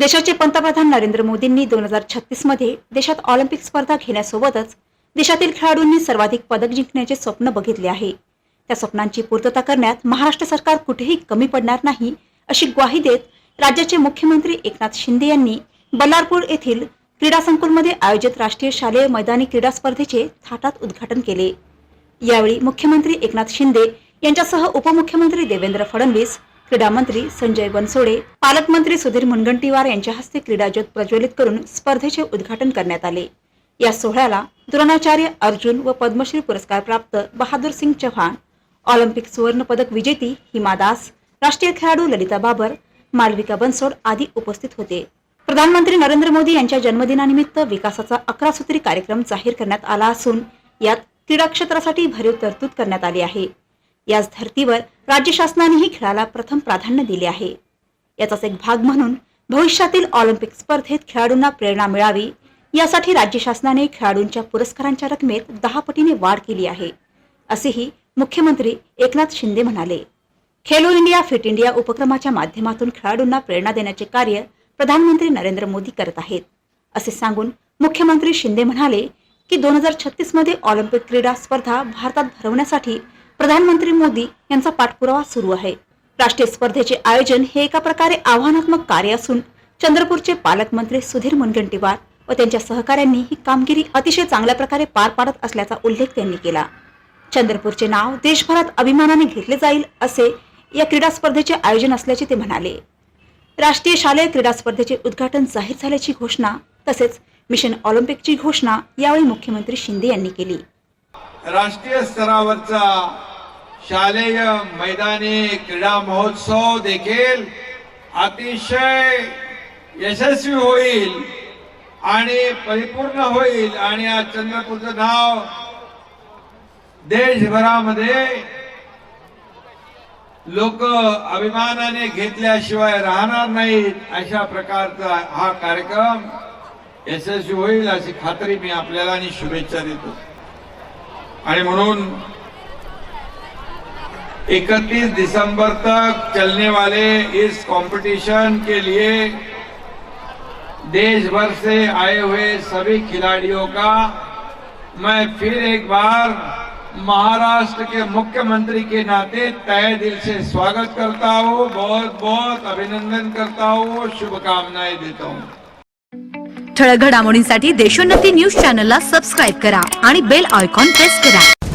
देशाचे पंतप्रधान नरेंद्र मोदींनी दोन हजार छत्तीसमध्ये देशात ऑलिम्पिक स्पर्धा घेण्यासोबतच देशातील खेळाडूंनी सर्वाधिक पदक जिंकण्याचे स्वप्न बघितले आहे. त्या स्वप्नांची पूर्तता करण्यात महाराष्ट्र सरकार कुठेही कमी पडणार नाही अशी ग्वाही देत राज्याचे मुख्यमंत्री एकनाथ शिंदे यांनी बल्लारपूर येथील क्रीडा संकुलमध्ये आयोजित राष्ट्रीय शालेय मैदानी क्रीडा स्पर्धेचे थाटात उद्घाटन केले. यावेळी मुख्यमंत्री एकनाथ शिंदे यांच्यासह उपमुख्यमंत्री देवेंद्र फडणवीस क्रीडा मंत्री संजय बनसोडे पालकमंत्री सुधीर मुनगंटीवार यांच्या हस्ते क्रीडा ज्योत प्रज्वलित करून स्पर्धेचे उद्घाटन करण्यात आले. या सोहळ्याला द्रोणाचार्य अर्जुन व पद्मश्री पुरस्कार प्राप्त बहादूर सिंग चव्हाण ऑलिम्पिक सुवर्ण पदक विजेती हिमा दास राष्ट्रीय खेळाडू ललिता बाबर मालविका बनसोड आदी उपस्थित होते. प्रधानमंत्री नरेंद्र मोदी यांच्या जन्मदिनानिमित्त विकासाचा अकरा सूत्री कार्यक्रम जाहीर करण्यात आला असून यात क्रीडा क्षेत्रासाठी भरीव तरतूद करण्यात आली आहे. याच धर्तीवर राज्य शासनानेही खेळाला प्रथम प्राधान्य दिले आहे. याचाच एक भाग म्हणून भविष्यातील ऑलिम्पिक स्पर्धेत खेळाडूंना प्रेरणा मिळावी यासाठी राज्य शासनाने खेळाडूंच्या पुरस्कारांच्या रकमेत दहा पटीने वाढ केली आहे असेही मुख्यमंत्री एकनाथ शिंदे म्हणाले. खेलो इंडिया फिट इंडिया उपक्रमाच्या माध्यमातून खेळाडूंना प्रेरणा देण्याचे कार्य प्रधानमंत्री नरेंद्र मोदी करत आहेत असे सांगून मुख्यमंत्री शिंदे म्हणाले की दोन हजार छत्तीसमध्ये ऑलिम्पिक क्रीडा स्पर्धा भारतात भरवण्यासाठी प्रधानमंत्री मोदी यांचा पाठपुरावा सुरू आहे. राष्ट्रीय स्पर्धेचे आयोजन हे एका प्रकारे आव्हानात्मक कार्य असून चंद्रपूरचे पालकमंत्री सुधीर मुनगंटीवार व त्यांच्या सहकाऱ्यांनी ही कामगिरी अतिशय चांगल्या प्रकारे पार पाडत असल्याचा उल्लेख त्यांनी केला. चंद्रपूरचे नाव देशभरात अभिमानाने घेतले जाईल असे या क्रीडा स्पर्धेचे आयोजन असल्याचे ते म्हणाले. राष्ट्रीय शालेय क्रीडा स्पर्धेचे उद्घाटन जाहीर झाल्याची घोषणा तसेच मिशन ऑलिम्पिकची घोषणा यावेळी मुख्यमंत्री शिंदे यांनी केली. राष्ट्रीय स्तरावरचा शालेय मैदानी क्रीडा महोत्सव देखील अतिशय यशस्वी होईल आणि परिपूर्ण होईल. आणि आज चंद्रपूरचं नाव देशभरामध्ये लोक अभिमानाने घेतल्याशिवाय राहणार नाहीत अशा प्रकारचा हा कार्यक्रम यशस्वी होईल अशी खात्री मी आपल्याला आणि शुभेच्छा देतो. आणि म्हणून 31 दिसंबर तक चलने वाले इस कंपटीशन के लिए देश भर से आए हुए सभी खिलाड़ियों का मैं फिर एक बार महाराष्ट्र के मुख्यमंत्री के नाते तय दिल से स्वागत करता हूँ। बहुत बहुत अभिनंदन करता हूँ। शुभकामनाएं देता हूँ। ठळक घडामोडींसाठी देशोन्नती न्यूज चॅनलला सबस्क्राईब करा आणि बेल आयकॉन प्रेस करा.